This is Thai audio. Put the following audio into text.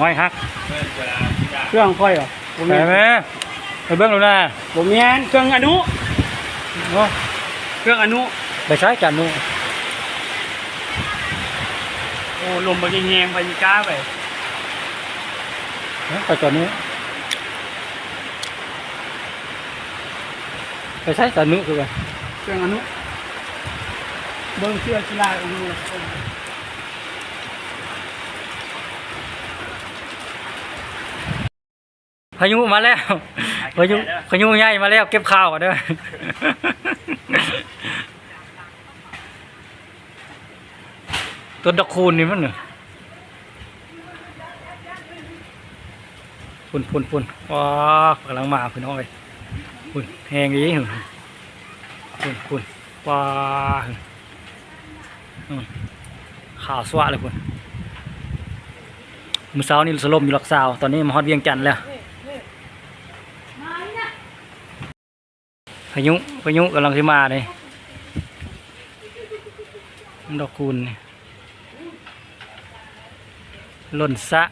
ห้อยฮักเครื่องค่อยเหรอผมไปมีไหมไปเบิ้งดูนะผมมีอันเครื่องอนุโอ้เครื่องอนุไปใช้จานนู้นโอ้ลมบางแหงไปยีก้าไปไปจานนู้นไปใช้จานนู้นคือไงเครื่องอนุเบิ้งเสื้อกีฬาอนุ พายุมาแล้วพายุพายุใหญ่มาแล้วเก็บข้าวก่อนเด้อต้นตะคูนนี่มันเหรอพุ่นพุ่นพุ่นว้ากำลังมาพี่น้อยพุ่นแหงดีหึพุ่นพุ่นว้าหึอืมข่าวสวะเลยพุ่นมือเช้านี่สลมอยู่หลักสาว ตอนนี้มาฮอดเวียงจันทน์แล้ว พายุพายุกำลังจะมาเลยดอกคูณนี่หล่นสะ